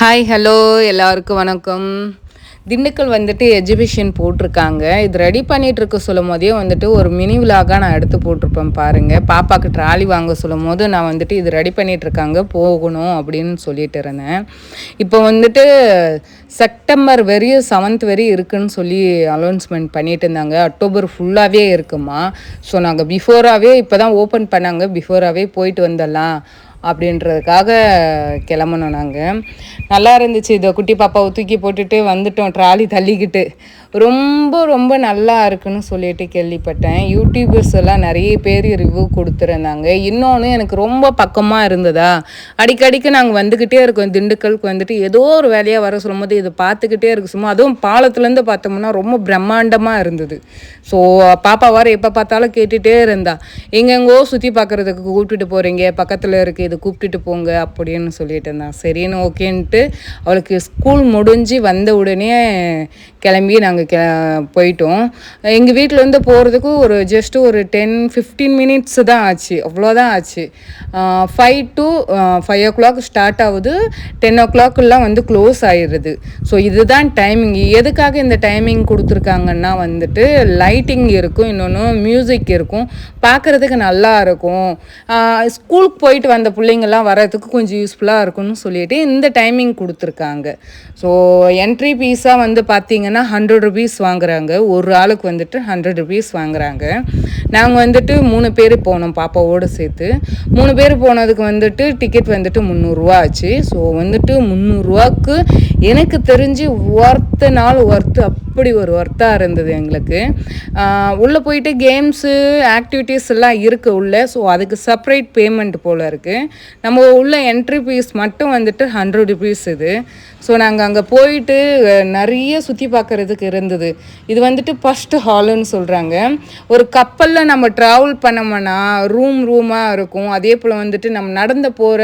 Hi hello எல்லாருக்கும் வணக்கம். திண்டுக்கல் வந்துட்டு எஜிபிஷன் போட்டிருக்காங்க. இது ரெடி பண்ணிகிட்டு இருக்க சொல்லும் போதே வந்துட்டு ஒரு மினி விலாகாக நான் எடுத்து போட்டிருப்பேன் பாருங்கள் பாப்பாவுக்கு ட்ராலி வாங்க சொல்லும் போது நான் வந்துட்டு இது ரெடி பண்ணிகிட்ருக்காங்க இருக்காங்க போகணும் அப்படின்னு சொல்லிட்டு இருந்தேன். இப்போ வந்துட்டு செப்டம்பர் வரையும் செவன்த் வரையும் இருக்குன்னு சொல்லி அனௌன்ஸ்மெண்ட் பண்ணிட்டு இருந்தாங்க. அக்டோபர் ஃபுல்லாகவே இருக்குமா? ஸோ நாங்கள் பிஃபோராகவே இப்போ தான் ஓப்பன் பண்ணாங்க. பிஃபோராகவே போயிட்டு வந்துடலாம் அப்படின்றதுக்காக கிளம்பணும் நாங்கள் நல்லா இருந்துச்சு. இதை குட்டி பாப்பாவை தூக்கி போட்டுட்டு வந்துட்டோம். ட்ராலி தள்ளிக்கிட்டு. ரொம்ப ரொம்ப நல்லா இருக்குன்னு சொல்லிட்டு கேள்விப்பட்டேன். யூடியூபர்ஸ் எல்லாம் நிறைய பேர் ரிவ்யூ கொடுத்துருந்தாங்க. இன்னொன்று எனக்கு ரொம்ப பக்கமாக இருந்ததா? அடிக்கடிக்கு நாங்கள் வந்துக்கிட்டே இருக்கோம். திண்டுக்கலுக்கு வந்துட்டு ஏதோ ஒரு வேலையாக வர சொல்லும்போது இதை பார்த்துக்கிட்டே இருக்கு. சும்மா அதுவும் பாலத்துலேருந்து பார்த்தோம்னா ரொம்ப பிரம்மாண்டமாக இருந்தது. ஸோ பாப்பா வர எப்போ பார்த்தாலும் கேட்டுகிட்டே இருந்தா. எங்கெங்கோ சுற்றி பார்க்குறதுக்கு கூப்பிட்டுட்டு போகிறீங்க பக்கத்தில் இருக்குது இது கூப்பிட்டுட்டு போங்க அப்படின்னு சொல்லிட்டு இருந்தான் சரின்னு ஓகேன்ட்டு அவளுக்கு ஸ்கூல் முடிஞ்சு வந்த உடனே கிளம்பி நாங்கள் கே போயிட்டோம். எங்கள் வீட்டிலேருந்து போகிறதுக்கு ஒரு ஜஸ்ட்டு ஒரு டென் ஃபிஃப்டீன் மினிட்ஸ் தான் ஆச்சு. அவ்வளோதான் ஆச்சு. Five to five o'clock start ஆகுது. டென் ஓ கிளாக்கெல்லாம் வந்து க்ளோஸ் ஆயிடுது ஸோ இதுதான் டைமிங் எதுக்காக இந்த டைமிங் கொடுத்துருக்காங்கன்னா வந்துட்டு லைட்டிங் இருக்கும் இன்னொன்று மியூசிக் இருக்கும். பார்க்குறதுக்கு நல்லா இருக்கும். ஸ்கூலுக்கு போயிட்டு வந்த பிள்ளைங்கள்லாம் வர்றதுக்கு கொஞ்சம் யூஸ்ஃபுல்லாக இருக்கும்னு சொல்லிட்டு இந்த டைமிங் கொடுத்துருக்காங்க. ஸோ என்ட்ரி ஃபீஸாக வந்து பார்த்தீங்கன்னா ஹண்ட்ரட் ருபீஸ் வாங்குறாங்க. ஒரு ஆளுக்கு வந்துட்டு ஹண்ட்ரட் ருபீஸ் வாங்குறாங்க. நாங்கள் வந்துட்டு மூணு பேர் போனோம் பாப்பாவோடு சேர்த்து. மூணு பேர் போனதுக்கு வந்துட்டு டிக்கெட் வந்துட்டு முந்நூறுரூவா ஆச்சு. ஸோ வந்துட்டு முந்நூறுரூவாக்கு எனக்கு தெரிஞ்சு ஒர்த்து நாள் ஒர்த்து அப்படி ஒரு ஒர்த்தாக இருந்தது எங்களுக்கு. உள்ளே போயிட்டு கேம்ஸு ஆக்டிவிட்டீஸ் எல்லாம் இருக்குது உள்ளே. ஸோ அதுக்கு செப்பரேட் பேமெண்ட் போல் இருக்குது நம்ம உள்ள என்ட்ரி ஃபீஸ் மட்டும் வந்துட்டு ஹண்ட்ரட் ருபீஸ் இது. ஸோ நாங்கள் அங்கே போயிட்டு நிறைய சுற்றி பார்க்குறதுக்கு இருந்தது. இது வந்துட்டு ஃபஸ்ட்டு ஹாலுன்னு சொல்கிறாங்க ஒரு கப்பலில் நம்ம ட்ராவல் பண்ணோம்னா ரூம் ரூமாக இருக்கும். அதே போல் வந்துட்டு நம்ம நடந்து போகிற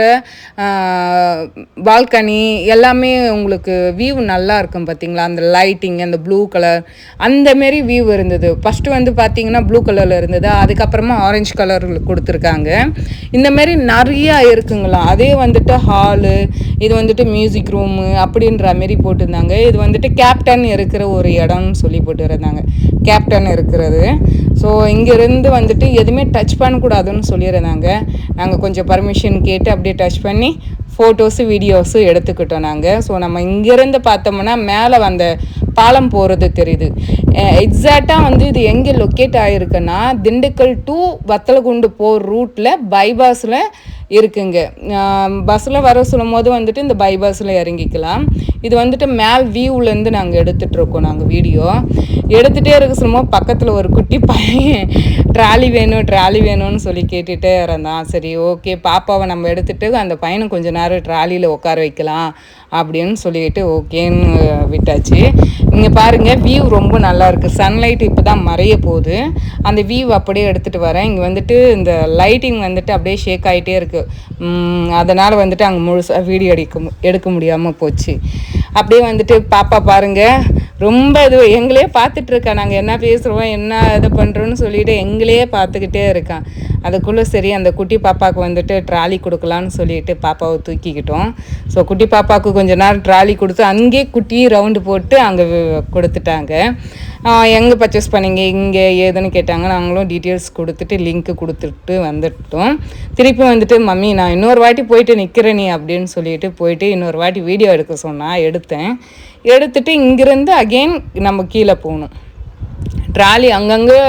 பால்கனி எல்லாமே உங்களுக்கு வியூ நல்லா இருக்கும் பார்த்தீங்களா அந்த லைட்டிங் அந்த ப்ளூ கலர் அந்த மாரி வியூ இருந்தது. ஃபஸ்ட்டு வந்து பார்த்தீங்கன்னா ப்ளூ கலரில் இருந்தது. அதுக்கப்புறமா ஆரஞ்சு கலர் கொடுத்துருக்காங்க. இந்தமாரி நிறையா இருக்குங்களா? அதே வந்துட்டு ஹாலு இது வந்துட்டு மியூசிக் ரூமு அப்படின்ற மாரி போட்டிருந்தாங்க. இது வந்துட்டு கேப்டன் இருக்கிற ஒரு இடம்னு சொல்லி போட்டுருந்தாங்க. கேப்டன் இருக்கிறது. ஸோ இங்கேருந்து வந்துட்டு எதுவுமே டச் பண்ணக்கூடாதுன்னு சொல்லியிருந்தாங்க. நாங்கள் கொஞ்சம் பர்மிஷன் கேட்டு அப்படியே டச் பண்ணி ஃபோட்டோஸு வீடியோஸு எடுத்துக்கிட்டோம் நாங்கள் ஸோ நம்ம இங்கேருந்து பார்த்தோம்னா மேலே வந்த பாலம் போகிறது தெரியுது. எக்ஸாக்டாக வந்து இது எங்கே லொக்கேட் ஆகிருக்குன்னா திண்டுக்கல் டு வத்தலகுண்டு போகிற ரூட்டில் பைபாஸில் இருக்குங்க. பஸ்ஸில் வர சொல்லும் போது வந்துட்டு இந்த பைபாஸில் இறங்கிக்கலாம். இது வந்துட்டு மேல் வியூவிலேருந்து நாங்கள் எடுத்துகிட்டு இருக்கோம் நாங்கள் வீடியோ. எடுத்துகிட்டே இருக்க சொல்லும்போது பக்கத்தில் ஒரு குட்டி பையன் ட்ராலி வேணும் ட்ராலி வேணும்னு சொல்லி கேட்டுகிட்டே இருந்தான். சரி ஓகே பாப்பாவை நம்ம எடுத்துகிட்டு அந்த பையனை கொஞ்ச நேரம் ட்ராலியில் உட்கார வைக்கலாம். அப்படின்னு சொல்லிட்டு ஓகேன்னு விட்டாச்சு. இங்கே பாருங்கள் வியூ ரொம்ப நல்லா இருக்குது சன்லைட் இப்போ தான் மறைய போகுது. அந்த வியூ அப்படியே எடுத்துகிட்டு வரேன். இங்கே வந்துட்டு இந்த லைட்டிங் வந்துட்டு அப்படியே ஷேக் ஆகிட்டே இருக்குது அதனால் வந்துட்டு அங்கே முழுசாக வீடியோ எடுக்க மு- எடுக்க முடியாமல் போச்சு. அப்படியே வந்துட்டு பாப்பா பாருங்கள் ரொம்ப இது எங்களே பார்த்துட்ருக்கா நாங்கள் என்ன பேசுகிறோம் என்ன இது பண்ணுறோன்னு சொல்லிட்டு எங்களையே பார்த்துக்கிட்டே இருக்கான் அதுக்குள்ளே சரி அந்த குட்டி பாப்பாவுக்கு வந்துட்டு ட்ராலி கொடுக்கலான்னு சொல்லிட்டு பாப்பாவை தூக்கிக்கிட்டோம். ஸோ குட்டி பாப்பாவுக்கு கொஞ்ச நேரம் ட்ராலி கொடுத்து அங்கேயே குட்டி ரவுண்டு போட்டு அங்கே கொடுத்துட்டாங்க. எங்கே பர்ச்சேஸ் பண்ணீங்க? இங்கே ஏதுன்னு கேட்டாங்க. நாங்களும் டீட்டெயில்ஸ் கொடுத்துட்டு லிங்க்கு கொடுத்துட்டு வந்துட்டோம். திருப்பி வந்துட்டு மம்மி நான் இன்னொரு வாட்டி போயிட்டு நிற்கிறேன் நீ அப்படின்னு சொல்லிட்டு போயிட்டு இன்னொரு வாட்டி வீடியோ எடுக்க சொன்னால் எடுத்தேன். எடுத்துட்டு இங்கேருந்து அகெயின் நம்ம கீழே போகணும். ட்ராலி அங்கங்கே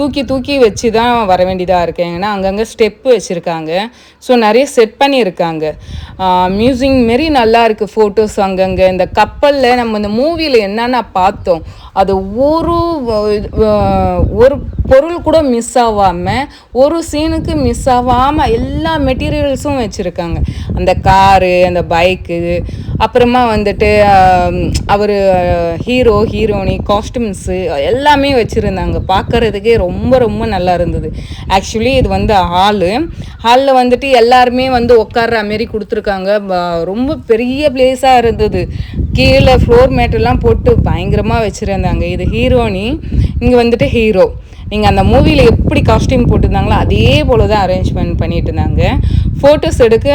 தூக்கி தூக்கி வச்சு தான் வர வேண்டியதாக இருக்கு. ஏன்னா அங்கங்கே ஸ்டெப்பு வச்சுருக்காங்க. ஸோ நிறைய செட் பண்ணியிருக்காங்க. மியூசிக் மாரி நல்லா இருக்குது ஃபோட்டோஸ் அங்கங்கே. இந்த கப்பலில் நம்ம இந்த மூவியில் என்னென்ன பார்த்தோம். அது ஒரு ஒரு பொருள் கூட மிஸ் ஆகாமல் ஒரு சீனுக்கு மிஸ் ஆகாமல் எல்லா மெட்டீரியல்ஸும் வச்சுருக்காங்க. அந்த காரு அந்த பைக்கு அப்புறமா வந்துட்டு அவர் ஹீரோ ஹீரோனி காஸ்டியூம்ஸு எல்லாமே வச்சுருந்தாங்க. பார்க்கறதுக்கே ரொம்ப ரொம்ப ரொம்ப நல்லா இருந்தது. ஆக்சுவலி இது வந்து ஹாலு ஹாலில் வந்துட்டு எல்லாருமே வந்து உட்கார்ற மாரி கொடுத்துருக்காங்க. ரொம்ப பெரிய பிளேஸாக இருந்தது. கீழே ஃப்ளோர் மேட்டெல்லாம் போட்டு பயங்கரமாக வச்சுருந்தாங்க. இது ஹீரோனி இங்கே வந்துட்டு ஹீரோ. நீங்கள் அந்த மூவியில் எப்படி காஸ்டியூம் போட்டிருந்தாங்களோ அதே போல் தான் அரேஞ்ச்மெண்ட் பண்ணிட்டு இருந்தாங்க. ஃபோட்டோஸ் எடுக்க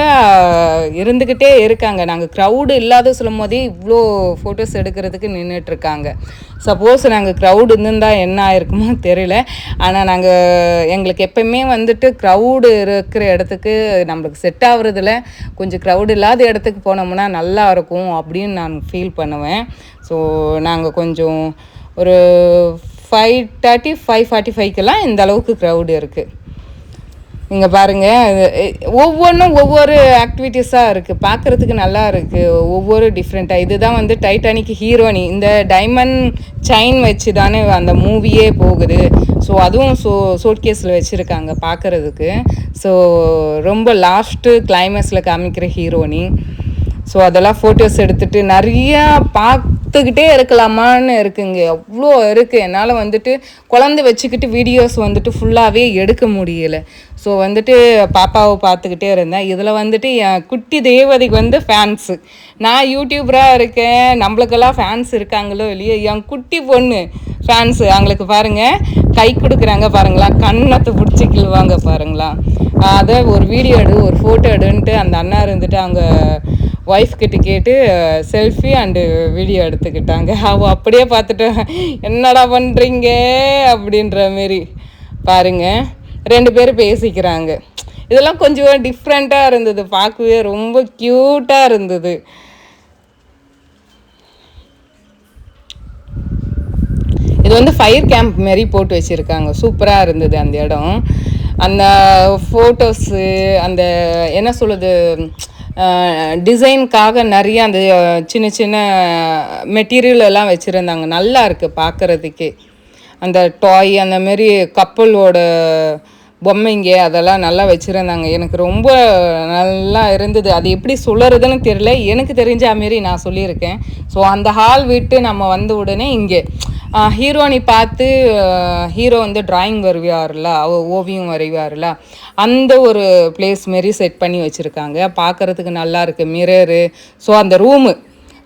இருந்துக்கிட்டே இருக்காங்க. நாங்கள் க்ரௌடு இல்லாத சொல்லும் போதே இவ்வளோ ஃபோட்டோஸ் எடுக்கிறதுக்கு நின்றுட்டுருக்காங்க சப்போஸ் நாங்கள் க்ரௌடு இருந்திருந்தால் என்ன ஆயிருக்குமோ தெரியல. ஆனால் நாங்கள் எங்களுக்கு எப்பயுமே வந்துட்டு க்ரௌடு இருக்கிற இடத்துக்கு நம்மளுக்கு செட் ஆகுறதுல கொஞ்சம் க்ரௌடு இல்லாத இடத்துக்கு போனோம்னா நல்லா இருக்கும் அப்படின்னு நான் ஃபீல் பண்ணுவேன். ஸோ நாங்கள் கொஞ்சம் ஒரு ஃபைவ் தேர்ட்டி ஃபைவ் ஃபார்ட்டி ஃபைவ்க்கெல்லாம் இந்த அளவுக்கு க்ரௌடு இருக்குது இங்கே பாருங்கள் ஒவ்வொன்றும் ஒவ்வொரு ஆக்டிவிட்டீஸாக இருக்குது பார்க்குறதுக்கு நல்லா இருக்குது ஒவ்வொரு டிஃப்ரெண்ட்டாக இதுதான் வந்து டைட்டானிக் ஹீரோனி இந்த டைமண்ட் செயின் வச்சு தானே அந்த மூவியே போகுது. ஸோ அதுவும் ஸோ சோட்கேஸில் வச்சுருக்காங்க பார்க்குறதுக்கு ஸோ ரொம்ப லாஸ்ட்டு கிளைமேக்ஸில் காமிக்கிற ஹீரோனி ஸோ அதெல்லாம் ஃபோட்டோஸ் எடுத்துட்டு நிறையா பார்த்துக்கிட்டே இருக்கலாமான்னு இருக்குங்க. அவ்வளோ இருக்குது என்னால் வந்துட்டு குழந்தை வச்சுக்கிட்டு வீடியோஸ் வந்துட்டு ஃபுல்லாகவே எடுக்க முடியலை. ஸோ வந்துட்டு பாப்பாவை பார்த்துக்கிட்டே இருந்தேன். இதில் வந்துட்டு என் குட்டி தேவதைக்கு வந்து ஃபேன்ஸு நான் யூடியூபராக இருக்கேன். நம்மளுக்கெல்லாம் ஃபேன்ஸ் இருக்காங்களோ இல்லையோ என் குட்டி பொண்ணு ஃபேன்ஸு அவங்களுக்கு பாருங்கள் கை கொடுக்குறாங்க பாருங்களா. கண்ணத்தை பிடிச்சி கிழுவாங்க பாருங்களா. அதை ஒரு வீடியோ எடு ஒரு ஃபோட்டோ எடுன்ட்டு அந்த அண்ணா இருந்துட்டு அவங்க ஒய்ஃப் கிட்ட கேட்டு செல்ஃபி அண்டு வீடியோ எடுத்துக்கிட்டாங்க. அவள் அப்படியே பார்த்துட்டு என்னடா பண்ணுறீங்க அப்படின்ற மாரி பாருங்க. ரெண்டு பேரும் பேசிக்கிறாங்க. இதெல்லாம் கொஞ்சம் டிஃப்ரெண்ட்டாக இருந்தது. பார்க்கவே ரொம்ப க்யூட்டாக இருந்தது. இது வந்து ஃபயர் கேம்ப் மாரி போட்டு வச்சுருக்காங்க. சூப்பராக இருந்தது அந்த இடம். அந்த ஃபோட்டோஸு அந்த என்ன சொல்லுது டிசைனுக்காக நிறைய அந்த சின்ன சின்ன மெட்டீரியல் எல்லாம் வச்சுருந்தாங்க. நல்லா இருக்குது பார்க்குறதுக்கே அந்த டாய் அந்த மாரி கப்பலோட பொம்மைங்க அதெல்லாம் நல்லா வச்சுருந்தாங்க. எனக்கு ரொம்ப நல்லா இருந்தது. அது எப்படி சொல்லுறதுன்னு தெரியல. எனக்கு தெரிஞ்ச மாரி நான் சொல்லியிருக்கேன். ஸோ அந்த ஹால் விட்டு நம்ம வந்த உடனே இங்கே. ஹீரோனி பார்த்து ஹீரோ வந்து டிராயிங் வரைவார்ல அவ ஓவியம் வரைவார்ல அந்த ஒரு பிளேஸ் மாரி செட் பண்ணி வச்சுருக்காங்க. பார்க்குறதுக்கு நல்லா இருக்குது மிரரு ஸோ அந்த ரூமு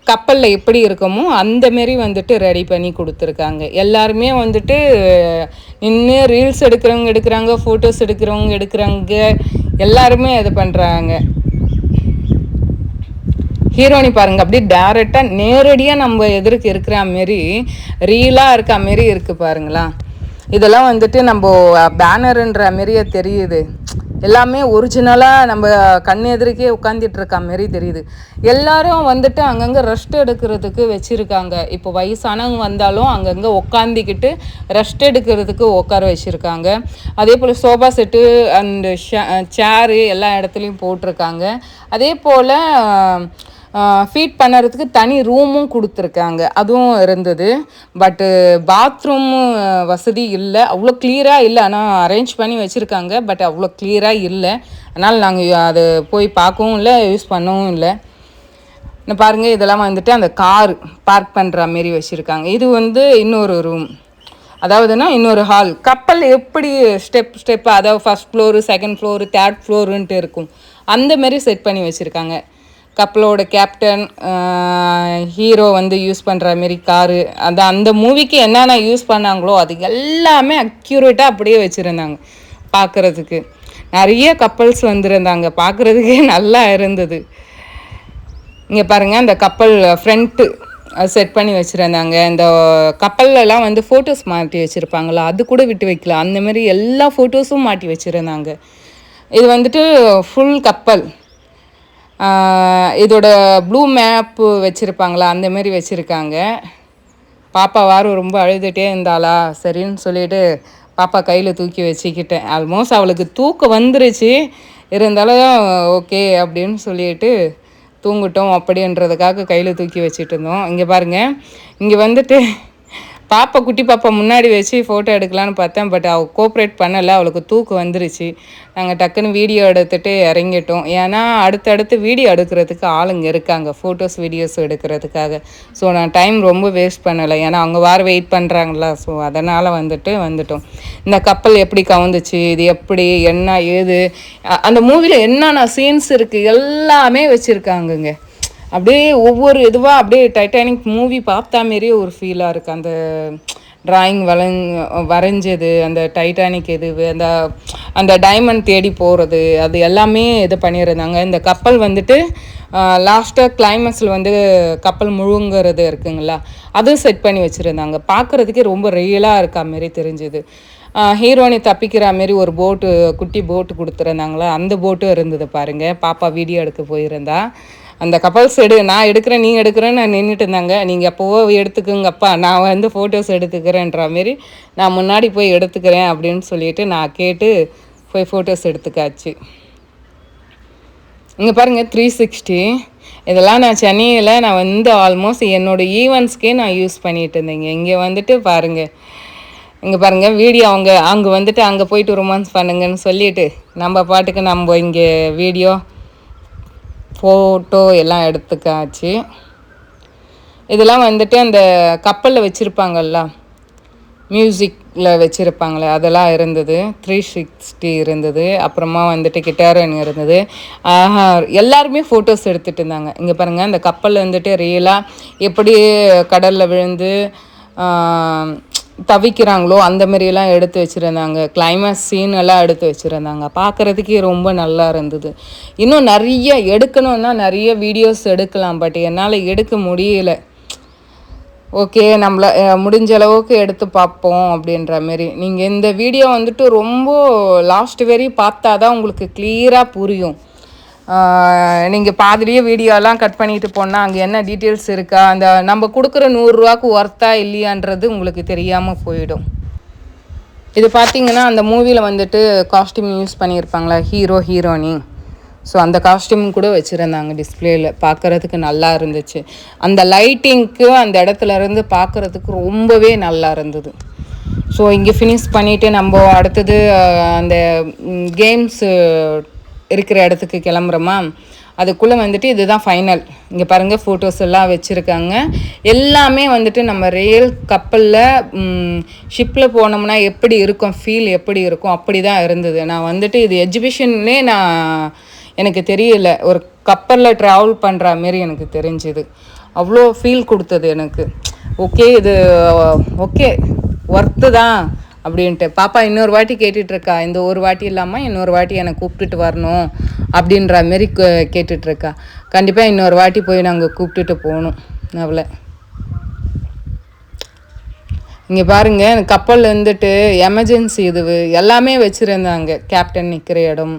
கப்பலில் எப்படி இருக்குமோ அந்த மாரி வந்துட்டு ரெடி பண்ணி கொடுத்துருக்காங்க. எல்லாருமே வந்துட்டு நின்று ரீல்ஸ் எடுக்கிறவங்க எடுக்கிறாங்க ஃபோட்டோஸ் எடுக்கிறவங்க எடுக்கிறாங்க எல்லாருமே இது பண்ணுறாங்க ஹீரோனி பாருங்க அப்படியே டேரெக்டாக நேரடியாக நம்ம எதிர்க்கு இருக்கிற மாரி ரீலாக இருக்க மாரி இருக்கு பாருங்களா. இதெல்லாம் வந்துட்டு நம்ம பேனருன்ற மாரியே தெரியுது. எல்லாமே ஒரிஜினலாக நம்ம கண் எதிர்க்கே உட்காந்துட்டு இருக்க மாரி தெரியுது. எல்லாரும் வந்துட்டு அங்கங்கே ரெஸ்ட் எடுக்கிறதுக்கு வச்சுருக்காங்க. இப்போ வயசானவங்க வந்தாலும் அங்கங்கே உட்காந்திக்கிட்டு ரெஸ்ட் எடுக்கிறதுக்கு உட்கார வச்சுருக்காங்க. அதே போல் சோஃபா செட்டு அண்டு சேரு எல்லா இடத்துலையும் போட்டிருக்காங்க. அதே போல் ஃபீட் பண்ணுறதுக்கு தனி ரூமும் கொடுத்துருக்காங்க. அதுவும் இருந்தது. பட்டு பாத்ரூம் வசதி இல்லை. அவ்வளோ கிளியராக இல்லை. ஆனால் அரேஞ்ச் பண்ணி வச்சுருக்காங்க. பட் அவ்வளோ கிளியராக இல்லை. அதனால் நாங்கள் அது போய் பார்க்கவும் இல்லை யூஸ் பண்ணவும் இல்லை. இன்னும் பாருங்கள் இதெல்லாம் வந்துட்டு அந்த கார் பார்க் பண்ணுற மாரி வச்சுருக்காங்க. இது வந்து இன்னொரு ரூம் அதாவதுன்னா இன்னொரு ஹால் கப்பல் எப்படி ஸ்டெப் ஸ்டெப் அதாவது first floor second floor third ஃப்ளோருன்ட்டு இருக்கும். அந்த மாரி செட் பண்ணி வச்சுருக்காங்க. கப்பலோட கேப்டன் ஹீரோ வந்து யூஸ் பண்ணுற மாரி காரு அந்த அந்த மூவிக்கு என்னென்ன யூஸ் பண்ணாங்களோ அது எல்லாமே அக்யூரேட்டாக அப்படியே வச்சுருந்தாங்க பார்க்குறதுக்கு நிறைய கப்பல்ஸ் வந்திருந்தாங்க. பார்க்குறதுக்கே நல்லா இருந்தது. இங்கே பாருங்கள் அந்த கப்பல் ஃப்ரண்ட்டு செட் பண்ணி வச்சுருந்தாங்க. இந்த கப்பல்லலாம் வந்து ஃபோட்டோஸ் மாட்டி வச்சுருப்பாங்களா அது கூட விட்டு வைக்கல. அந்தமாரி எல்லா ஃபோட்டோஸும் மாட்டி வச்சுருந்தாங்க. இது வந்துட்டு ஃபுல் கப்பல் இதோட ப்ளூ மேப்பு வச்சுருப்பாங்களா அந்தமாரி வச்சுருக்காங்க. பாப்பா வாரம் ரொம்ப அழுதுகிட்டே இருந்தாளா சரின்னு சொல்லிட்டு பாப்பா கையில் தூக்கி வச்சுக்கிட்டேன். ஆல்மோஸ்ட் அவளுக்கு தூக்கம் வந்துருச்சு. இருந்தாலும் ஓகே அப்படின்னு சொல்லிட்டு தூங்கட்டும் அப்படின்றதுக்காக கையில் தூக்கி வச்சுட்டு இருந்தோம். இங்கே பாருங்கள் இங்கே வந்துட்டு பாப்பா குட்டி பாப்பா முன்னாடி வச்சு ஃபோட்டோ எடுக்கலான்னு பார்த்தேன் பட் அவள் கோஆப்ரேட் பண்ணலை. அவளுக்கு தூக்கு வந்துருச்சு. நாங்கள் டக்குன்னு வீடியோ எடுத்துகிட்டு இறங்கிட்டோம். ஏன்னா அடுத்தடுத்து வீடியோ எடுக்கிறதுக்கு ஆளுங்க இருக்காங்க. ஃபோட்டோஸ் வீடியோஸ் எடுக்கிறதுக்காக. ஸோ நான் டைம் ரொம்ப வேஸ்ட் பண்ணலை. ஏன்னா அவங்க வார வெயிட் பண்ணுறாங்களா ஸோ அதனால் வந்துட்டு வந்துட்டோம். இந்த கப்பல் எப்படி கவுந்துச்சு? இது எப்படி? என்ன? ஏது? அந்த மூவியில் என்னென்ன சீன்ஸ் இருக்குது எல்லாமே வச்சுருக்காங்கங்க. அப்படியே ஒவ்வொரு இதுவாக அப்படியே டைட்டானிக் மூவி பார்த்தா மாரியே ஒரு ஃபீலாக இருக்குது அந்த ட்ராயிங் வளங் வரைஞ்சது அந்த டைட்டானிக் இது அந்த அந்த டைமண்ட் தேடி போகிறது அது எல்லாமே இது பண்ணியிருந்தாங்க. இந்த கப்பல் வந்துட்டு லாஸ்ட்டாக கிளைமேக்ஸில் வந்து கப்பல் முழுங்கிறது இருக்குங்களா? அதுவும் செட் பண்ணி வச்சுருந்தாங்க. பார்க்குறதுக்கே ரொம்ப ரியலாக இருக்கா மாரி தெரிஞ்சுது. ஹீரோனி தப்பிக்கிற மாரி ஒரு போட்டு குட்டி போட்டு கொடுத்துருந்தாங்களா? அந்த போட்டும் இருந்தது பாருங்கள் பாப்பா வீடியோ எடுக்க போயிருந்தா. அந்த கப்பல்ஸ் எடு நான் எடுக்கிறேன் நீ எடுக்கிறேன்னு நான் நின்றுட்டு இருந்தாங்க. நீங்கள் எப்போவோ எடுத்துக்குங்கப்பா நான் வந்து ஃபோட்டோஸ் எடுத்துக்கிறேன்ற மாரி நான் முன்னாடி போய் எடுத்துக்கிறேன் அப்படின்னு சொல்லிட்டு நான் கேட்டு போய் ஃபோட்டோஸ் எடுத்துக்காச்சு. இங்கே பாருங்கள் த்ரீ சிக்ஸ்டி இதெல்லாம் நான் சென்னையில் நான் வந்து ஆல்மோஸ்ட் என்னோடய ஈவெண்ட்ஸ்க்கே நான் யூஸ் பண்ணிகிட்டு இருந்தேங்க. இங்கே வந்துட்டு பாருங்கள் இங்கே பாருங்கள் வீடியோ அவங்க அங்கே வந்துட்டு அங்கே போயிட்டு ரொமான்ஸ் பண்ணுங்கன்னு சொல்லிட்டு நம்ம பாட்டுக்கு நம்ம இங்கே வீடியோ ஃபோட்டோ எல்லாம் எடுத்துக்காச்சு. இதெல்லாம் வந்துட்டு அந்த கப்பலில் வச்சுருப்பாங்கல்ல மியூசிக்கில் வச்சுருப்பாங்களே அதெல்லாம் இருந்தது. த்ரீ சிக்ஸ்டி இருந்தது. அப்புறமா வந்துட்டு கிட்டாரன் இருந்தது. எல்லாருமே ஃபோட்டோஸ் எடுத்துகிட்டு இருந்தாங்க. இங்கே பாருங்கள் அந்த கப்பல் வந்துட்டு ரியலாக எப்படி கடலில் விழுந்து தவிக்கிறாங்களோ அந்த மாதிரியெல்லாம் எடுத்து வச்சுருந்தாங்க. கிளைமேக்ஸ் சீன் எல்லாம் எடுத்து வச்சுருந்தாங்க. பார்க்குறதுக்கே ரொம்ப நல்லா இருந்தது. இன்னும் நிறைய எடுக்கணுன்னா நிறைய வீடியோஸ் எடுக்கலாம் பட் என்னால் எடுக்க முடியல. ஓகே நம்மளை முடிஞ்ச அளவுக்கு எடுத்து பார்ப்போம் அப்படின்ற மாரி. நீங்கள் இந்த வீடியோ வந்துட்டு ரொம்ப லாஸ்ட் வரையும் பார்த்தா தான் உங்களுக்கு கிளியராக புரியும். நீங்கள் பாதிலேயே வீடியோலாம் கட் பண்ணிட்டு போனால் அங்கே என்ன டீட்டெயில்ஸ் இருக்கா? அந்த நம்ம கொடுக்குற நூறுரூவாக்கு ஒர்த்தா இல்லையான்றது உங்களுக்கு தெரியாமல் போயிடும். இது பார்த்தீங்கன்னா அந்த மூவியில் வந்துட்டு காஸ்டியூம் யூஸ் பண்ணியிருப்பாங்களா ஹீரோ ஹீரோனி ஸோ அந்த காஸ்டியூம் கூட வச்சுருந்தாங்க டிஸ்பிளேயில் பார்க்குறதுக்கு நல்லா இருந்துச்சு. அந்த லைட்டிங்க்கு அந்த இடத்துல இருந்து பார்க்குறதுக்கு ரொம்பவே நல்லா இருந்தது. ஸோ இங்கே ஃபினிஷ் பண்ணிவிட்டு நம்ம அடுத்தது அந்த கேம்ஸு இருக்கிற இடத்துக்கு கிளம்புறோமா? அதுக்குள்ளே வந்துட்டு இதுதான் ஃபைனல் இங்கே பாருங்கள் ஃபோட்டோஸ் எல்லாம் வச்சுருக்காங்க. எல்லாமே வந்துட்டு நம்ம ரயில் கப்பலில் ஷிப்பில் போனோம்னா எப்படி இருக்கும் ஃபீல் எப்படி இருக்கும் அப்படி தான் இருந்தது. நான் வந்துட்டு இது எஜிபிஷன்லேயே நான் எனக்கு தெரியல. ஒரு கப்பலில் ட்ராவல் பண்ணுற மாரி எனக்கு தெரிஞ்சுது. அவ்வளோ ஃபீல் கொடுத்தது எனக்கு. ஓகே இது ஓகே ஒர்த்து தான். அப்படின்ட்டு. பாப்பா இன்னொரு வாட்டி கேட்டுட்ருக்கா இந்த ஒரு வாட்டி இல்லாமல் இன்னொரு வாட்டி என்னை கூப்பிட்டுட்டு வரணும் அப்படின்ற மாரி கேட்டுட்ருக்கா. கண்டிப்பாக இன்னொரு வாட்டி போய் நாங்கள் கூப்பிட்டுட்டு போகணும் அவளை. இங்கே பாருங்கள் கப்பலில் இருந்துட்டு எமர்ஜென்சி இது எல்லாமே வச்சுருந்தாங்க. கேப்டன் நிற்கிற இடம்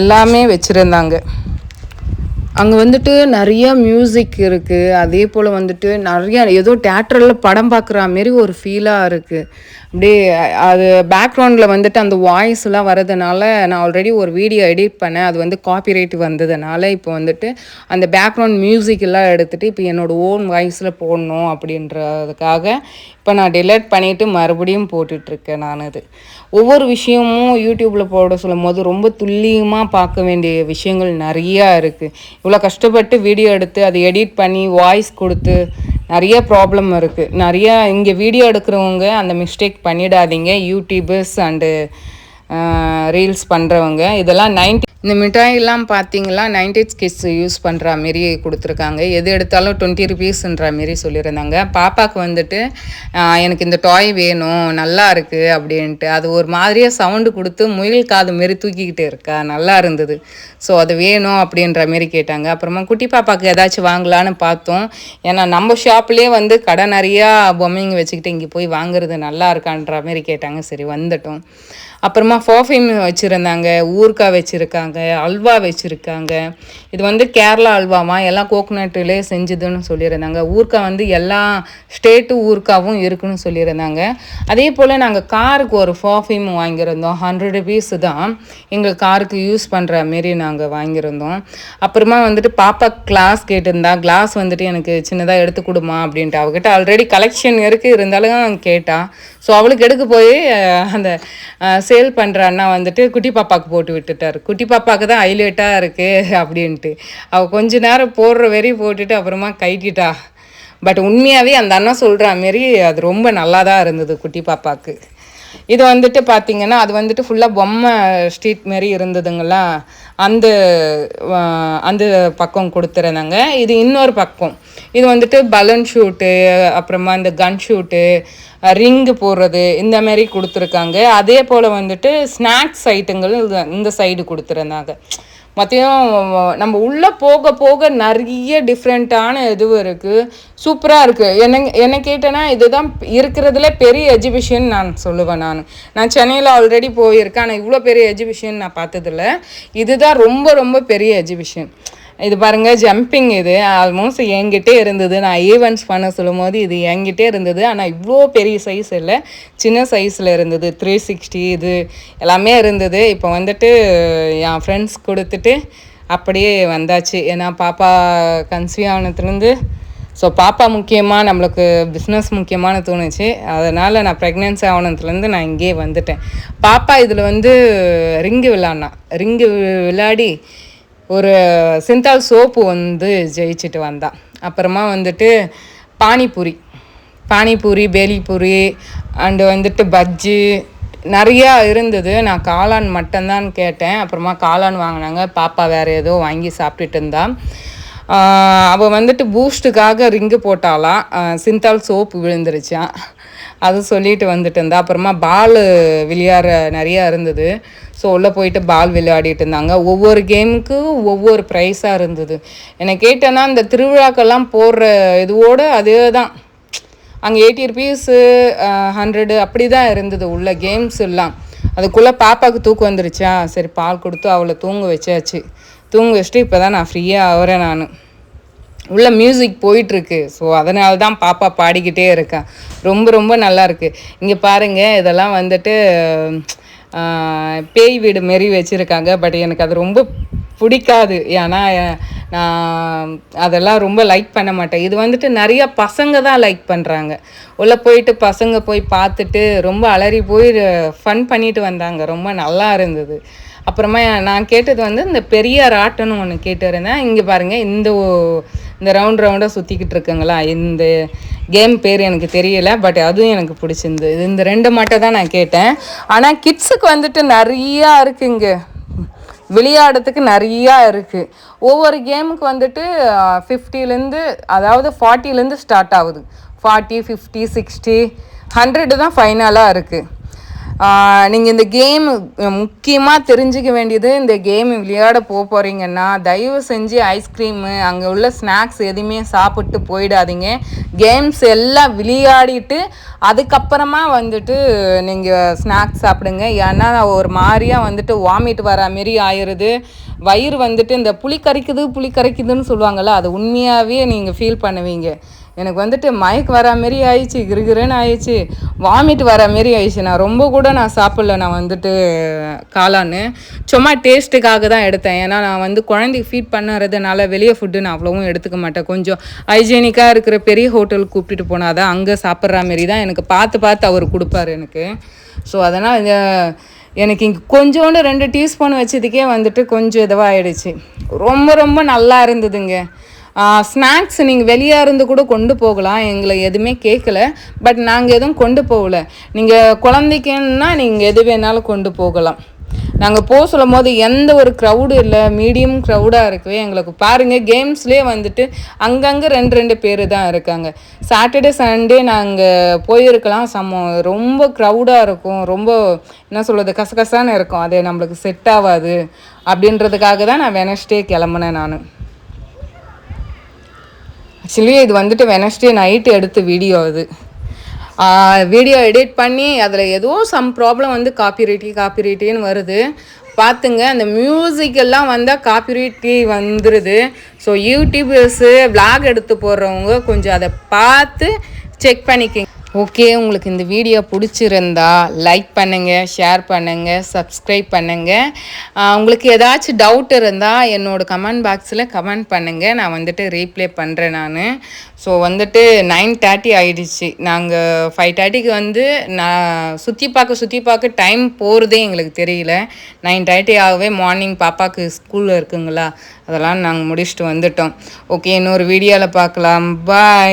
எல்லாமே வச்சுருந்தாங்க. அங்கே வந்துட்டு நிறைய மியூசிக் இருக்குது அதே போல் வந்துட்டு நிறைய ஏதோ தேட்டரில் படம் பார்க்குற மாரி ஒரு ஃபீலாக இருக்குது அப்படியே அது பேக்ரவுண்டில் வந்துட்டு அந்த வாய்ஸ்லாம் வரதுனால நான் ஆல்ரெடி ஒரு வீடியோ எடிட் பண்ணேன். அது வந்து காப்பிரைட் வந்ததுனால இப்போ வந்துட்டு அந்த பேக்ரவுண்ட் மியூசிக் எல்லாம் எடுத்துகிட்டு இப்போ என்னோடய ஓன் வாய்ஸில் போடணும் அப்படின்றதுக்காக இப்போ நான் டிலட் பண்ணிவிட்டு மறுபடியும் போட்டுட்ருக்கேன் நான் அது ஒவ்வொரு விஷயமும் யூடியூப்பில் போட சொல்லும் போது ரொம்ப துல்லியமாக பார்க்க வேண்டிய விஷயங்கள் நிறையா இருக்குது இவ்வளோ கஷ்டப்பட்டு வீடியோ எடுத்து அதை எடிட் பண்ணி வாய்ஸ் கொடுத்து நிறைய ப்ராப்ளம் இருக்குது நிறையா இங்கே வீடியோ எடுக்கிறவங்க அந்த மிஸ்டேக் பண்ணிடாதீங்க. யூடியூபர்ஸ் அண்டு ரீல்ஸ் பண்ணுறவங்க இதெல்லாம் நைன்டி இந்த மிட்டாயெல்லாம் பார்த்தீங்களா? நைன்டிஸ் கிட்ஸ் யூஸ் பண்ணுற மாரி கொடுத்துருக்காங்க. எது எடுத்தாலும் டுவெண்ட்டி ருபீஸ்ன்ற மாரி சொல்லியிருந்தாங்க. பாப்பாவுக்கு வந்துட்டு எனக்கு இந்த டாய் வேணும். நல்லா இருக்குது அப்படின்ட்டு. அது ஒரு மாதிரியாக சவுண்டு கொடுத்து முயல் காது மாரி தூக்கிக்கிட்டு இருக்கா. நல்லா இருந்தது. ஸோ அது வேணும் அப்படின்ற மாரி கேட்டாங்க. அப்புறமா குட்டி பாப்பாவுக்கு ஏதாச்சும் வாங்கலான்னு பார்த்தோம். ஏன்னா நம்ம ஷாப்லேயே வந்து கடை நிறையா பொம்மைங்க வச்சுக்கிட்டு இங்கே போய் வாங்குறது நல்லா இருக்கான்ற மாரி கேட்டாங்க. சரி வந்துட்டோம். அப்புறமா ஃபோஃபிம் வச்சுருந்தாங்க ஊறுக்காய் வச்சுருக்காங்க அல்வா வச்சுருக்காங்க. இது வந்து கேரளா அல்வாமா எல்லாம் கோகோனட்டுலே செஞ்சதுன்னு சொல்லியிருந்தாங்க. ஊறுக்காய் வந்து எல்லா ஸ்டேட்டு ஊறுக்காவும் இருக்குன்னு சொல்லியிருந்தாங்க. அதே போல் நாங்கள் காருக்கு ஒரு ஃபோஃபிம் வாங்கியிருந்தோம். ஹண்ட்ரட் ருபீஸ் தான் எங்கள் காருக்கு யூஸ் பண்ணுற மாரி நாங்கள் வாங்கியிருந்தோம். அப்புறமா வந்துட்டு பாப்பா கிளாஸ் கேட்டிருந்தா கிளாஸ் வந்துட்டு எனக்கு சின்னதாக எடுத்து கொடுமா அப்படின்ட்டு அவகிட்ட ஆல்ரெடி கலெக்ஷன் இருக்குது இருந்தாலும் கேட்டா. ஸோ அவளுக்கு எடுக்க போய் அந்த சேல் பண்ணுற அண்ணா வந்துட்டு குட்டி பாப்பாவுக்கு போட்டு விட்டுட்டார். குட்டி பாப்பாவுக்கு தான் ஹைலைட்டாக இருக்குது அப்படின்ட்டு. அவள் கொஞ்ச நேரம் போடுற வரையும் போட்டுட்டு அப்புறமா கைட்டிட்டா பட் உண்மையாகவே அந்த அண்ணா சொல்கிற மாரி அது ரொம்ப நல்லா தான் இருந்தது குட்டி பாப்பாவுக்கு இது வந்துட்டு பார்த்திங்கன்னா அது வந்துட்டு ஃபுல்லாக பொம்மை ஸ்ட்ரீட் மாரி இருந்ததுங்களா? அந்த அந்த பக்கம் கொடுத்துருந்தாங்க இது இன்னொரு பக்கம். இது வந்துட்டு பலூன் ஷூட்டு அப்புறமா இந்த கன் ஷூட்டு ரிங்கு போடுறது இந்த மாதிரி கொடுத்துருக்காங்க. அதே போல் வந்துட்டு ஸ்நாக்ஸ் ஐட்டங்கள் இது- இந்த சைடு கொடுத்துருந்தாங்க மத்தியம் நம்ம உள்ளே போக போக நிறைய டிஃப்ரெண்ட்டான இதுவும் இருக்குது சூப்பராக இருக்குது என்ன என்ன கேட்டேன்னா இதுதான் இருக்கிறதுல பெரிய எஜிபிஷன் நான் சொல்லுவேன் நான். நான் சென்னையில் ஆல்ரெடி போயிருக்கேன். ஆனால் இவ்வளோ பெரிய எஜிபிஷன் நான் பார்த்ததில்ல. இதுதான் ரொம்ப ரொம்ப பெரிய எஜிபிஷன் இது பாருங்க ஜம்பிங் இது. ஆல்மோஸ்ட் என்கிட்டே இருந்தது. நான் ஈவெண்ட்ஸ் பண்ண சொல்லும் போது இது என்கிட்டே இருந்தது. ஆனால் இவ்வளோ பெரிய சைஸ் இல்லை. சின்ன சைஸில் இருந்தது. த்ரீ சிக்ஸ்டி இது எல்லாமே இருந்தது. இப்போ வந்துட்டு என் ஃப்ரெண்ட்ஸ் கொடுத்துட்டு அப்படியே வந்தாச்சு. ஏன்னா பாப்பா கன்சீவ் ஆனதுலேருந்து ஸோ பாப்பா முக்கியமாக நம்மளுக்கு பிஸ்னஸ் முக்கியமான தோணுச்சு. அதனால் நான் ப்ரெக்னென்சி ஆனதுலேருந்து நான் இங்கேயே வந்துட்டேன். பாப்பா இதில் வந்து ரிங்கு விளாட்னா ரிங்கு விளையாடி ஒரு சிந்தால் சோப்பு வந்து ஜெயிச்சுட்டு வந்தான் அப்புறமா வந்துட்டு பானிபூரி. பானிபூரி பேலிபூரி அண்டு வந்துட்டு பஜ்ஜி நிறையா இருந்தது. நான் காளான் மட்டும்தான் கேட்டேன். அப்புறமா காளான் வாங்கினாங்க. பாப்பா வேறு ஏதோ வாங்கி சாப்பிட்டுட்டு இருந்தா. அவள் வந்துட்டு பூஸ்ட்டுக்காக ரிங்கு போட்டாலாம் சிந்தால் சோப்பு விழுந்துருச்சான் அது சொல்லிட்டு வந்துட்டு இருந்தா. அப்புறமா பால் விளையாட நிறையா இருந்தது. ஸோ உள்ளே போயிட்டு பால் விளையாடிட்டு இருந்தாங்க. ஒவ்வொரு கேமுக்கு ஒவ்வொரு ப்ரைஸாக இருந்தது. என்னை கேட்டேன்னா இந்த திருவிழாக்கெல்லாம் போடுற இதுவோடு அதே தான். அங்கே எயிட்டி ருபீஸு ஹண்ட்ரடு அப்படி தான் இருந்தது உள்ள கேம்ஸ் எல்லாம். அதுக்குள்ளே பாப்பாவுக்கு தூக்கம் வந்துருச்சா. சரி பால் கொடுத்து அவளை தூங்க வச்சாச்சு. தூங்க வச்சுட்டு இப்போ தான் நான் ஃப்ரீயாக ஆகிறேன் நான். உள்ள மியூசிக் போயிட்டுருக்கு. ஸோ அதனால தான் பாப்பா பாடிக்கிட்டே இருக்கேன் ரொம்ப ரொம்ப நல்லாயிருக்கு இங்கே பாருங்கள் இதெல்லாம் வந்துட்டு பேய் வீடு மாரி வச்சுருக்காங்க பட் எனக்கு அது ரொம்ப பிடிக்காது. ஏன்னா நான் அதெல்லாம் ரொம்ப லைக் பண்ண மாட்டேன். இது வந்துட்டு நிறையா பசங்க தான் லைக் பண்ணுறாங்க உள்ளே போயிட்டு பசங்க போய் பார்த்துட்டு ரொம்ப அலறி போய் ஃபன் பண்ணிட்டு வந்தாங்க. ரொம்ப நல்லா இருந்தது. அப்புறமா நான் கேட்டது வந்து இந்த பெரிய ஆட்டோன்னு ஒன்று கேட்டிருந்தேன் இங்கே பாருங்கள் இந்த ஓ- இந்த ரவுண்ட் ரவுண்டாக சுற்றிக்கிட்டு இருக்குங்களா? இந்த கேம் பேர் எனக்கு தெரியல பட் அதுவும் எனக்கு பிடிச்சிருந்தது. இது இந்த ரெண்டு மட்டும் தான் நான் கேட்டேன். ஆனால் கிட்ஸுக்கு வந்துட்டு நிறையா இருக்குங்க விளையாடுறதுக்கு நிறையா இருக்குது ஒவ்வொரு கேமுக்கு வந்துட்டு ஃபிஃப்டிலேருந்து அதாவது ஃபார்ட்டிலேருந்து ஸ்டார்ட் ஆகுது. ஃபார்ட்டி ஃபிஃப்டி சிக்ஸ்டி ஹண்ட்ரடு தான் ஃபைனலாக இருக்குது நீங்கள் இந்த கேம் முக்கியமாக தெரிஞ்சுக்க வேண்டியது இந்த கேம் விளையாட போக போகிறீங்கன்னா தயவு செஞ்சு ஐஸ்கிரீமு அங்கே உள்ள ஸ்நாக்ஸ் எதுவுமே சாப்பிட்டு போயிடாதீங்க. கேம்ஸ் எல்லாம் விளையாடிட்டு அதுக்கப்புறமா வந்துட்டு நீங்கள் ஸ்நாக்ஸ் சாப்பிடுங்க. ஏன்னா ஒரு மாதிரியாக வந்துட்டு வாமிட் வர மாரி ஆயிடுது. வயிறு வந்துட்டு இந்த புளி கரைக்குது புளி கரைக்குதுன்னு சொல்லுவாங்கள்ல அது உண்மையாகவே நீங்கள் ஃபீல் பண்ணுவீங்க. எனக்கு வந்துட்டு மயக்கு வர மாரி ஆயிடுச்சு கிருகிருன்னு ஆயிடுச்சு. வாமிட் வர மாரி ஆயிடுச்சு. நான் ரொம்ப கூட நான் சாப்பிடல நான் வந்துட்டு காளான்னு. சும்மா டேஸ்ட்டுக்காக தான் எடுத்தேன். ஏன்னா நான் வந்து குழந்தைக்கு ஃபீட் பண்ணுறதுனால வெளியே ஃபுட்டு நான் அவ்வளோவும் எடுத்துக்க மாட்டேன். கொஞ்சம் ஹைஜீனிக்காக இருக்கிற பெரிய ஹோட்டலுக்கு கூப்பிட்டுட்டு போனால் தான் அங்கே சாப்பிட்ற மாரி தான் எனக்கு பார்த்து பார்த்து அவர் கொடுப்பாரு எனக்கு. ஸோ அதனால் எனக்கு இங்கே கொஞ்சோண்டு ரெண்டு டீஸ்பூன் வச்சதுக்கே வந்துட்டு கொஞ்சம் இதுவாக ஆகிடுச்சு ரொம்ப ரொம்ப நல்லா இருந்ததுங்க. ஸ்நாக்ஸ் நீங்கள் வெளியே இருந்து கூட கொண்டு போகலாம். எங்களை எதுவுமே கேட்கல. பட் நாங்கள் எதுவும் கொண்டு போகல. நீங்கள் குழந்தைக்குன்னா நீங்கள் எது வேணாலும் கொண்டு போகலாம். நாங்கள் போக சொல்லும் போது எந்த ஒரு க்ரௌடு இல்லை. மீடியம் க்ரௌடாக இருக்கவே எங்களுக்கு பாருங்கள் கேம்ஸ்லேயே வந்துட்டு அங்கங்கே ரெண்டு ரெண்டு பேர் தான் இருக்காங்க. சாட்டர்டே சண்டே நாங்கள் போயிருக்கலாம். சம ரொம்ப க்ரௌடாக இருக்கும். ரொம்ப என்ன சொல்கிறது கசகசான்னு இருக்கும். அது நம்மளுக்கு செட் ஆகாது. அப்படின்றதுக்காக தான் நான் வெனஸ்டே கிளம்புனேன் நான். ஆக்சுவலி இது வந்துட்டு வெனஸ்டே நைட்டு எடுத்த வீடியோ அது. வீடியோ எடிட் பண்ணி அதில் ஏதோ சம் ப்ராப்ளம் வந்து காப்பிரைட்டி காப்பிரைட்டின்னு வருது. பார்த்துங்க அந்த மியூசிக்கெல்லாம் வந்தால் காப்பிரைட்டி வந்துடுது ஸோ யூடியூபர்ஸு விளாக் எடுத்து போடுறவங்க கொஞ்சம் அதை பார்த்து செக் பண்ணிக்கிங்க. ஓகே உங்களுக்கு இந்த வீடியோ பிடிச்சிருந்தா லைக் பண்ணுங்கள் ஷேர் பண்ணுங்கள் சப்ஸ்கிரைப் பண்ணுங்கள் உங்களுக்கு ஏதாச்சும் டவுட் இருந்தால் என்னோட கமெண்ட் பாக்ஸில் கமெண்ட் பண்ணுங்கள் நான் வந்துட்டு ரீப்ளே பண்ணுறேன் நான். ஸோ வந்துட்டு நைன் தேர்ட்டி ஆகிடுச்சு நாங்கள் ஃபைவ் தேர்ட்டிக்கு வந்து நான் சுற்றி பார்க்க சுற்றி பார்க்க டைம் போகிறதே எங்களுக்கு தெரியல. நைன் தேர்ட்டி ஆகவே மார்னிங் பாப்பாவுக்கு ஸ்கூலில் இருக்குங்களா? அதெல்லாம் நாங்கள் முடிச்சுட்டு வந்துட்டோம். ஓகே இன்னொரு வீடியோவில் பார்க்கலாம். பாய்